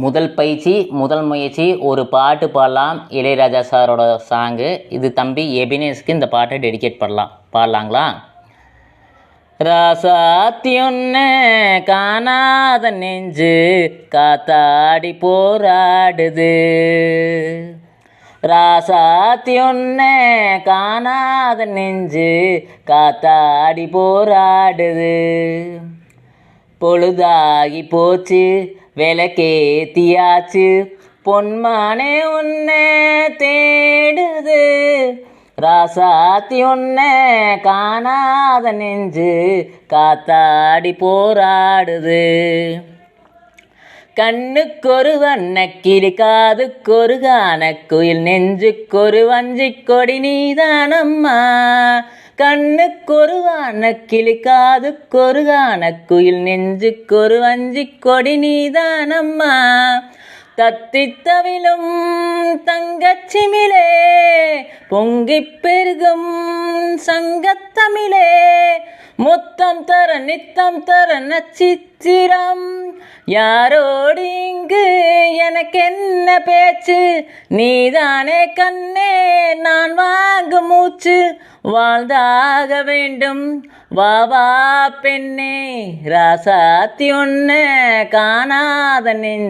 முதல் பயிற்சி முதல் முயற்சி ஒரு பாட்டு பாடலாம் இளையராஜா சாரோட சாங்கு. இது தம்பி எபினேஸ்க்கு இந்த பாட்டை டெடிகேட் பண்ணலாம். பாடலாங்களா? ராசாத்தியொன்ன காணாத நெஞ்சு காத்தாடி போராடுது. ராசாத்தி காணாத நெஞ்சு காத்தாடி போராடுது. பொழுதாகி போச்சு விளக்கேத்தியாச்சு பொன்மானே உன்னை தேடுது ராசாத்தி ஒன்ன காணாத நெஞ்சு காத்தாடி போராடுது. கண்ணுக்கொரு வண்ணக்கிளி காதுக்கொரு கானக்குயில் நெஞ்சுக்கொரு வஞ்சிக் கொடி நீதானம்மா. கண்ணுக்கொரு வானக்கிளி காதுக்கொரு கானக்குயில் நெஞ்சுக்கொரு வஞ்சி கொடி நீதான் அம்மா தத்தி தவிலும் தங்கச்சிமிழே பொங்கிப் பெருகும் சங்கத்தமிழே முத்தம் தர நித்தம் தர நச்சித்திரம். யாரோடு இங்கு? எனக்கு என்ன பேச்சு? நீதானே கண்ணே நான் வாங்கு மூச்சு. வாழ்ந்தாக வேண்டும். வா வா பெண்ணே. ராசாத்தி ஒன்று காணாத நெஞ்சு